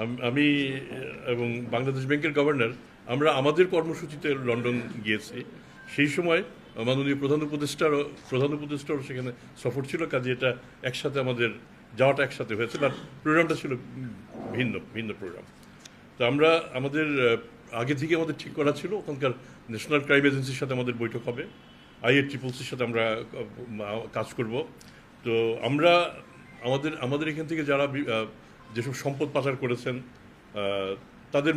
আম- এবং বাংলাদেশ ব্যাংকের গভর্নর, আমরা আমাদের কর্মসূচিতে লন্ডন গিয়েছি। সেই সময় মাননীয় প্রধান উপদেষ্টারও প্রধান উপদেষ্টারও সেখানে সফর ছিল, কাজে এটা একসাথে আমাদের যাওয়াটা একসাথে হয়েছে বাট প্রোগ্রামটা ছিল ভিন্ন ভিন্ন প্রোগ্রাম। তো আমরা আমাদের আগে থেকে আমাদের ঠিক করা ছিল, ওখানকার ন্যাশনাল ক্রাইম এজেন্সির সাথে আমাদের বৈঠক হবে আইএ ট্রিপলসির সাথে আমরা কাজ করব। তো আমরা আমাদের আমাদের এখান থেকে যারা যেসব সম্পদ পাচার করেছেন তাদের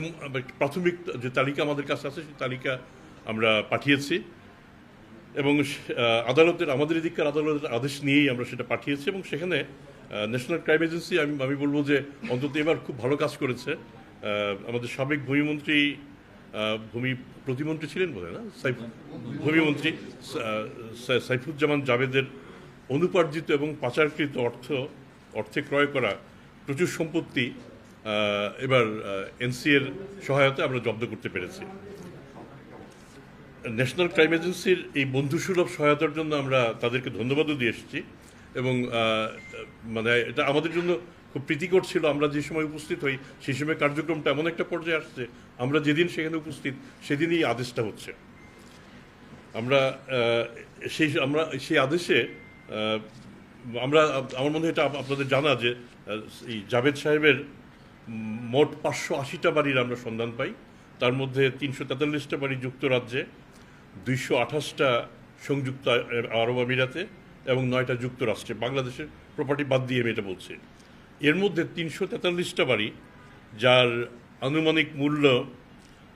প্রাথমিক যে তালিকা আমাদের কাছে আছে, সেই তালিকা আমরা পাঠিয়েছি এবং আদালতের, আমাদের এদিককার আদালতের আদেশ নিয়েই আমরা সেটা পাঠিয়েছি এবং সেখানে ন্যাশনাল ক্রাইম এজেন্সি আমি আমি বলব যে অন্তত এবার খুব ভালো কাজ করেছে। আমাদের সাবেক ভূমিমন্ত্রী ভূমি প্রতিমন্ত্রী ছিলেন বলে না? ভূমিমন্ত্রী সাইফুজ্জামান জাভেদের অনুপার্জিত এবং পাচারকৃত অর্থ, অর্থে ক্রয় করা প্রচুর সম্পত্তি এবার এনসি এর সহায়তায় আমরা জব্দ করতে পেরেছি। ন্যাশনাল ক্রাইম এজেন্সির এই বন্ধুসুলভ সহায়তার জন্য আমরা তাদেরকে ধন্যবাদও দিয়ে এসেছি এবং মানে এটা আমাদের জন্য খুব প্রীতিকর ছিল। আমরা যে সময় উপস্থিত হই, সেই সময় কার্যক্রমটা এমন একটা পর্যায়ে আসছে, আমরা যেদিন সেখানে উপস্থিত, সেদিনই আদেশটা হচ্ছে। আমরা সেই আমরা, সেই আদেশে আমরা, আমার মনে হয় এটা আপনাদের জানা যে এই জাভেদ সাহেবের মোট পাঁচশো আশিটা বাড়ির আমরা সন্ধান পাই। তার মধ্যে তিনশো তেতাল্লিশটা বাড়ি যুক্তরাজ্যে, দুইশো আঠাশটা সংযুক্ত আরব আমিরাতে এবং নয়টা যুক্তরাষ্ট্রে। বাংলাদেশের প্রপার্টি বাদ দিয়ে আমি এটা বলছি। এর মধ্যে তিনশো তেতাল্লিশটা বাড়ি, যার আনুমানিক মূল্য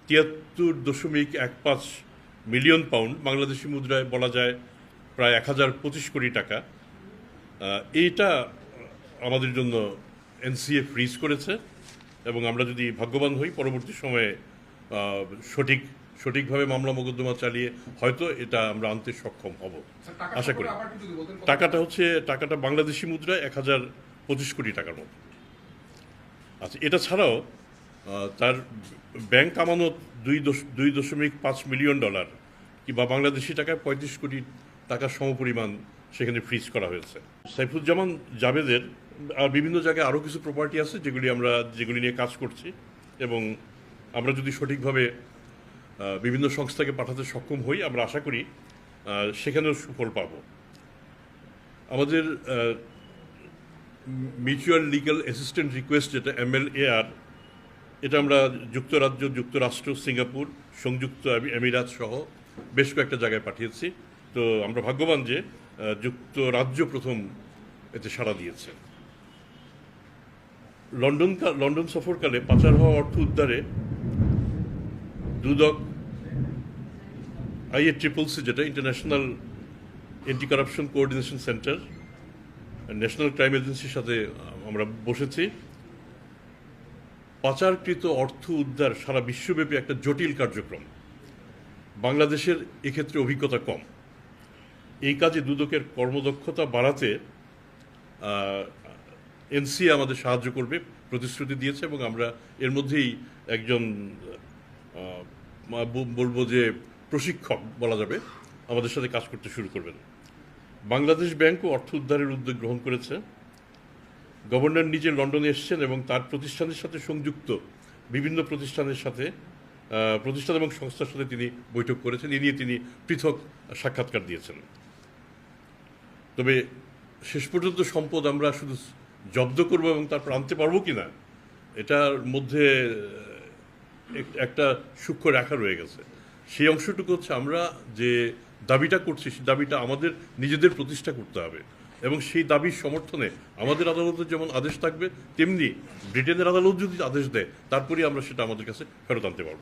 তিয়াত্তর দশমিক এক পাঁচ মিলিয়ন পাউন্ড, বাংলাদেশি মুদ্রায় বলা যায় প্রায় এক হাজার পঁচিশ কোটি টাকা। এইটা আমাদের জন্য এনসিএ ফ্রিজ করেছে এবং আমরা যদি ভাগ্যবান হই পরবর্তী সময়ে সঠিক সঠিকভাবে মামলা মোকদ্দমা চালিয়ে হয়তো এটা আমরা আনতে সক্ষম হব। আশা করি। টাকাটা হচ্ছে টাকাটা বাংলাদেশি মুদ্রায় এক হাজার পঁচিশ কোটি টাকার মতো। আচ্ছা এটা ছাড়াও তার ব্যাংক আমানত দুই দশ দুই দশমিক পাঁচ মিলিয়ন ডলার কিংবা বাংলাদেশি টাকায় পঁয়ত্রিশ কোটি টাকার সমপরিমাণ সেখানে ফ্রিজ করা হয়েছে। সাইফুজ্জামান জাভেদের আর বিভিন্ন জায়গায় আরও কিছু প্রপার্টি আছে যেগুলি আমরা, যেগুলি নিয়ে কাজ করছি এবং আমরা যদি সঠিকভাবে বিভিন্ন সংস্থাকে পাঠাতে সক্ষম হই, আমরা আশা করি সেখানেও সুফল পাব। আমাদের মিউচুয়াল লিগ্যাল অ্যাসিস্ট্যান্ট রিকোয়েস্ট যেটা এমএলএআর এটা আমরা যুক্তরাজ্য, যুক্তরাষ্ট্র, সিঙ্গাপুর, সংযুক্ত এমিরাত সহ বেশ কয়েকটা জায়গায় পাঠিয়েছি। তো আমরা ভাগ্যবান যে যুক্তরাজ্য প্রথম এতে সাড়া দিয়েছে। লন্ডন লন্ডন সফরকালে পাচার হওয়া অর্থ উদ্ধারে দুদক আইএ ট্রিপল সি যেটা international anti corruption coordination centre national crime এজেন্সির সাথে আমরা বসেছি। পাচারকৃত অর্থ উদ্ধার সারা বিশ্বব্যাপী একটা জটিল কার্যক্রম। বাংলাদেশের এক্ষেত্রে অভিজ্ঞতা কম। এই কাজে দুদকের কর্মদক্ষতা বাড়াতে এনসিএ আমাদের সাহায্য করবে, প্রতিশ্রুতি দিয়েছে এবং আমরা এর মধ্যেই একজন বলব যে প্রশিক্ষক বলা যাবে, আমাদের সাথে কাজ করতে শুরু করবেন। বাংলাদেশ ব্যাংকও অর্থ উদ্ধারের উদ্যোগ গ্রহণ করেছে। গভর্নর নিজে লন্ডনে এসেছেন এবং তার প্রতিষ্ঠানের সাথে সংযুক্ত বিভিন্ন প্রতিষ্ঠানের সাথে প্রতিষ্ঠান এবং সংস্থার সাথে তিনি বৈঠক করেছেন। এ নিয়ে তিনি পৃথক সাক্ষাৎকার দিয়েছেন। তবে শেষ পর্যন্ত সম্পদ আমরা শুধু জব্দ করব এবং তারপর আনতে পারব কি না এটার মধ্যে একটা সূক্ষ্ম রেখা রয়ে গেছে। সেই অংশটুকু হচ্ছে আমরা যে দাবিটা করছি, সেই দাবিটা আমাদের নিজেদের প্রতিষ্ঠা করতে হবে এবং সেই দাবির সমর্থনে আমাদের আদালতের যেমন আদেশ থাকবে, তেমনি ব্রিটেনের আদালত যদি আদেশ দেয়, তারপরেই আমরা সেটা আমাদের কাছে ফেরত আনতে পারব।